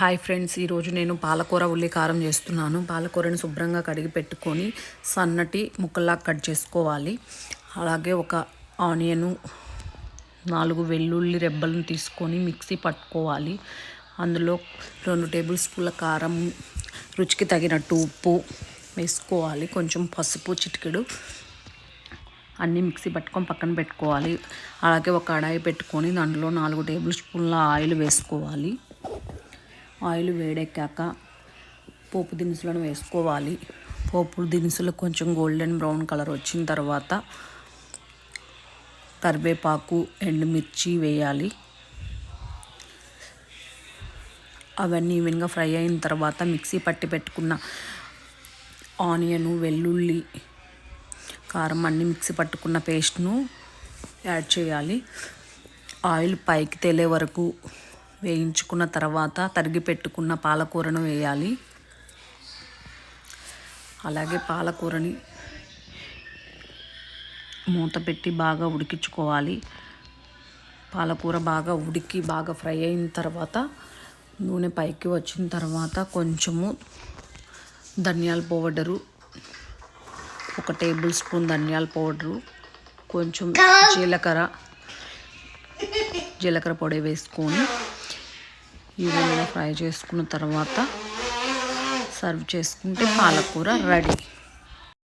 Hi friends ఈరోజు నేను పాలకూర ఉల్లి కారం చేస్తున్నాను. పాలకూరని శుభ్రంగా కడిగి పెట్టుకొని సన్నటి ముక్కల్లా కట్ చేసుకోవాలి. అలాగే ఒక ఆనియను నాలుగు వెల్లుల్లి రెబ్బలను తీసుకొని మిక్సీ పట్టుకోవాలి. అందులో రెండు టేబుల్ స్పూన్ల కారం రుచికి తగినట్టు ఉప్పు వేసుకోవాలి. కొంచెం పసుపు చిటికెడు అన్నీ మిక్సీ పట్టుకొని పక్కన పెట్టుకోవాలి. అలాగే ఒక కడాయి పెట్టుకొని దాంట్లో నాలుగు టేబుల్ స్పూన్ల ఆయిల్ వేసుకోవాలి. ఆయిల్ వేడెక్కాక పోపు దినుసులను వేసుకోవాలి. పోపు దినుసులు కొంచెం గోల్డెన్ బ్రౌన్ కలర్ వచ్చిన తర్వాత కరివేపాకు ఎండుమిర్చి వేయాలి. అవన్నీ ఈవెన్గా ఫ్రై అయిన తర్వాత మిక్సీ పట్టి పెట్టుకున్న ఆనియన్ వెల్లుల్లి కారం అన్ని మిక్సీ పట్టుకున్న పేస్ట్ను యాడ్ చేయాలి. ఆయిల్ పైకి తేలే వరకు వేయించుకున్న తర్వాత తరిగి పెట్టుకున్న పాలకూరను వేయాలి. అలాగే పాలకూరని మూత పెట్టి బాగా ఉడికించుకోవాలి. పాలకూర బాగా ఉడికి బాగా ఫ్రై అయిన తర్వాత నూనె పైకి వచ్చిన తర్వాత కొంచెము ధనియాల పౌడరు ఒక టేబుల్ స్పూన్ ధనియాల పౌడరు కొంచెం జీలకర్ర జీలకర్ర పొడి వేసుకొని ఈ ఫ్రై చేసుకున్న తర్వాత సర్వ్ చేసుకుంటే పాలకూర రెడీ.